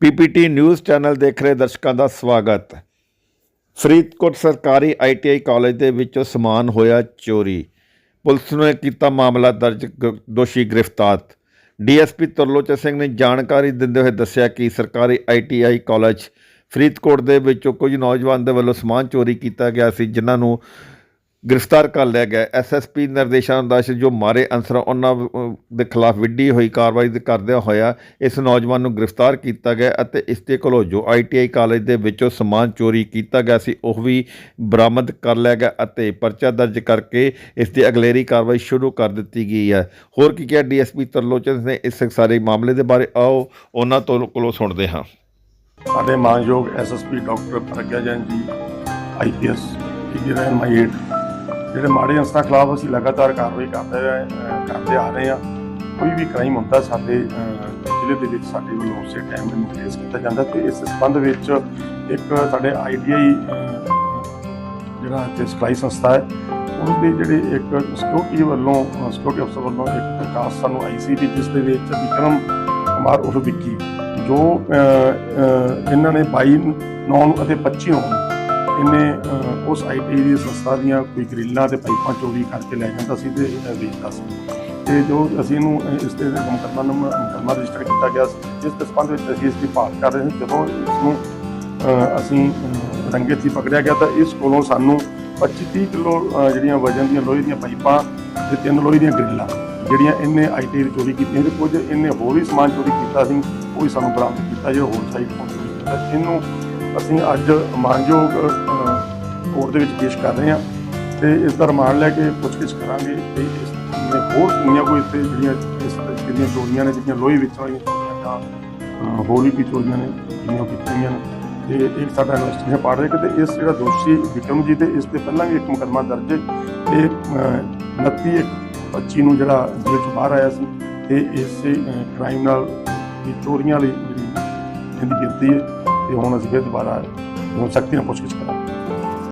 PPT news channel ਦੇਖ ਰਹੇ ਦਰਸ਼ਕਾਂ ਦਾ ਸਵਾਗਤ। ਫਰੀਦਕੋਟ ਸਰਕਾਰੀ ਆਈਟੀਆਈ ਕਾਲਜ ਦੇ ਵਿੱਚੋਂ ਸਮਾਨ ਹੋਇਆ ਚੋਰੀ। ਪੁਲਿਸ ਨੇ ਕੀਤਾ ਮਾਮਲਾ ਦਰਜ ਗ- ਦੋਸ਼ੀ ਗ੍ਰਿਫਤਾਰ। ਡੀਐਸਪੀ ਤਰਲੋਚਨ ਸਿੰਘ ਨੇ ਜਾਣਕਾਰੀ ਦਿੰਦੇ ਹੋਏ ਦੱਸਿਆ ਕਿ ਸਰਕਾਰੀ ਆਈਟੀਆਈ ਕਾਲਜ ਫਰੀਦਕੋਟ ਦੇ ਵਿੱਚੋਂ ਕੁਝ ਨੌਜਵਾਨ ਦੇ ਵੱਲੋਂ ਸਮਾਨ ਚੋਰੀ ਕੀਤਾ ਗਿਆ ਸੀ, ਜਿਨ੍ਹਾਂ ਨੂੰ ਗ੍ਰਿਫਤਾਰ ਕਰ ਲਿਆ ਗਿਆ। ਐਸਐਸਪੀ ਅਨੁਸਾਰ ਜੋ ਮਾਰੇ ਅਨਸਰ, ਉਹਨਾਂ ਦੇ ਖਿਲਾਫ ਵਿੱਢੀ ਹੋਈ ਕਾਰਵਾਈ ਦੇ, ਕਰਦਿਆਂ ਹੋਇਆ ਇਸ ਨੌਜਵਾਨ ਨੂੰ ਗ੍ਰਿਫਤਾਰ ਕੀਤਾ ਗਿਆ ਅਤੇ ਇਸ ਦੇ ਕੋਲੋਂ ਜੋ ਆਈਟੀਆਈ ਕਾਲਜ ਦੇ ਵਿੱਚੋਂ ਸਮਾਨ ਚੋਰੀ ਕੀਤਾ ਗਿਆ ਸੀ, ਉਹ ਵੀ ਬਰਾਮਦ ਕਰ ਲਿਆ ਗਿਆ ਅਤੇ ਪਰਚਾ ਦਰਜ ਕਰਕੇ ਇਸ ਦੀ ਅਗਲੇਰੀ ਕਾਰਵਾਈ ਸ਼ੁਰੂ ਕਰ ਦਿੱਤੀ ਗਈ ਹੈ। ਹੋਰ ਕੀ ਕਿਹਾ ਡੀਐਸਪੀ ਤਰਲੋਚਨ ਨੇ? ਇਸ ਸਾਰੇ ਮਾਮਲੇ ਦੇ ਬਾਰੇ ਆਓ, ਉਹਨਾਂ ਤੋਂ ਕੋਲੋਂ ਸੁਣਦੇ ਹਾਂ। ਸਾਡੇ ਮਾਨਯੋਗ ਐਸਐਸਪੀ ਡਾਕਟਰ ਪ੍ਰਗਿਆ ਜੈਨ ਜੀ ਆਈਪੀਐਸ ਜਿਹੜਾ ਐਨਆਈਏ ਜਿਹੜੇ ਮਾੜੇ ਅੰਸਰਾਂ ਖਿਲਾਫ ਅਸੀਂ ਲਗਾਤਾਰ ਕਾਰਵਾਈ ਕਰਦੇ ਰਹੇ ਕਰਦੇ ਆ ਰਹੇ ਹਾਂ। ਕੋਈ ਵੀ ਕ੍ਰਾਈਮ ਹੁੰਦਾ ਸਾਡੇ ਜ਼ਿਲ੍ਹੇ ਦੇ ਵਿੱਚ ਸਾਡੇ ਵੱਲੋਂ ਉਸੇ ਟਾਈਮ ਨੂੰ ਫੇਸ ਕੀਤਾ ਜਾਂਦਾ ਤੇ ਇਸ ਸੰਬੰਧ ਵਿੱਚ ਇੱਕ ਸਾਡੇ ਆਈਟੀਆਈ ਜਿਹੜਾ ਇੱਥੇ ਸਿਖਲਾਈ ਸੰਸਥਾ ਹੈ ਉਸ ਦੇ ਜਿਹੜੇ ਇੱਕ ਸਿਕਿਉਰਿਟੀ ਵੱਲੋਂ ਸਿਕਿਉਰਿਟੀ ਅਫਸਰ ਵੱਲੋਂ ਇੱਕ ਦਰਖਾਸਤ ਸਾਨੂੰ ਆਈ ਸੀ ਵੀ ਜਿਸ ਦੇ ਵਿੱਚ ਵਿਕਰਮ ਕੁਮਾਰ ਉਰਫ ਵਿੱਕੀ ਜੋ ਇਹਨਾਂ ਨੇ 22 9 ਅਤੇ 25 ਨੂੰ ਇਹਨੇ ਅਹ, ਉਸ ਆਈਟੀ ਦੀ ਸੰਸਥਾ ਦੀਆਂ ਕੋਈ ਗ੍ਰਿਲਾਂ ਤੇ ਪਾਈਪਾਂ ਚੋਰੀ ਕਰਕੇ ਲੈ ਜਾਂਦਾ ਸੀ ਤੇ ਵੇਚਦਾ ਸੀ। ਤੇ ਜੋ ਅਸੀਂ ਇਹਨੂੰ ਇਸ ਤੇ ਮੁਕੱਦਮਾ ਨੰਬਰ ਮੁਕੱਦਮਾ ਰਜਿਸਟਰ ਕੀਤਾ ਗਿਆ ਸੀ ਜਿਸ ਦੇ ਸੰਬੰਧ ਵਿੱਚ ਅਸੀਂ ਇਸ ਦੀ ਭਾਲ ਕਰ ਰਹੇ ਸੀ ਜਦੋਂ ਇਸ ਨੂੰ ਅਸੀਂ ਰੰਗੇ ਸੀ ਪਕੜਿਆ ਗਿਆ ਤਾਂ ਇਸ ਕੋਲੋਂ ਸਾਨੂੰ 25 30 ਕਿਲੋ ਜਿਹੜੀਆਂ ਵਜਨ ਦੀਆਂ ਲੋਹੇ ਦੀਆਂ ਪਾਈਪਾਂ ਤੇ ਤਿੰਨ ਲੋਹੇ ਦੀਆਂ ਗ੍ਰਿਲਾਂ ਜਿਹੜੀਆਂ ਇਹਨੇ ਆਈਟੀ ਦੀ ਚੋਰੀ ਕੀਤੀਆਂ ਤੇ ਕੁਝ ਇਹਨੇ ਹੋਰ ਵੀ ਸਮਾਨ ਚੋਰੀ ਕੀਤਾ ਸੀ ਉਹ ਵੀ ਸਾਨੂੰ ਬਰਾਮਦ ਕੀਤਾ ਜਿਹੜਾ ਹੋਰ ਸਾਈਡ ਤੋਂ ਕੀਤਾ ਇਹਨੂੰ ਅਸੀਂ ਅੱਜ ਮਾਨਯੋਗ ਕੋਰਟ ਦੇ ਵਿੱਚ ਪੇਸ਼ ਕਰ ਰਹੇ ਹਾਂ ਤੇ ਇਸ ਦਾ ਰਿਮਾਂਡ ਲੈ ਕੇ ਪੁੱਛਗਿੱਛ ਕਰਾਂਗੇ ਤੇ ਇਸ ਦੀਆਂ ਹੋਰ ਕਿੰਨੀਆਂ ਕੋਈ ਇੱਥੇ ਜਿਹੜੀਆਂ ਇਸ ਕਿੰਨੀਆਂ ਚੋਰੀਆਂ ਨੇ ਜਿਹੜੀਆਂ ਲੋਹੀ ਵਿੱਚ ਵਾਲੀਆਂ ਚੋਰੀਆਂ ਜਾਂ ਹੋਰ ਵੀ ਚੋਰੀਆਂ ਨੇ ਜਿਹੜੀਆਂ ਉਹ ਕੀਤੀਆਂ ਨੇ। ਤੇ ਇੱਕ ਸਾਡਾ ਇਨਵੈਸਟੀਗੇਸ਼ਨ ਪਾੜ ਰਿਹਾ ਕਿ ਤੇ ਇਸ ਜਿਹੜਾ ਦੋਸ਼ੀ ਵਿਕਰਮ ਜੀ ਤੇ ਇਸ ਤੇ ਪਹਿਲਾਂ ਵੀ ਇੱਕ ਮੁਕੱਦਮਾ ਦਰਜ ਹੈ ਇਹ ਅਹ, 29 ਇੱਕ 25 ਨੂੰ ਜਿਹੜਾ ਜੇਲ੍ਹ 'ਚ ਬਾਹਰ ਆਇਆ ਸੀ ਤੇ ਇਸੇ ਕ੍ਰਾਈਮ ਨਾਲ ਇਹ ਚੋਰੀਆਂ ਲਈ ਜਿਹੜੀ ਇਹਦੀ ਕੀਤੀ ਹੈ। ਤੇ ਹੁਣ ਅਸੀਂ ਫਿਰ ਦੁਬਾਰਾ ਹੁਣ ਸਖਤੀ ਨਾਲ ਪੁੱਛਗਿੱਛ ਕਰਾਂਗੇ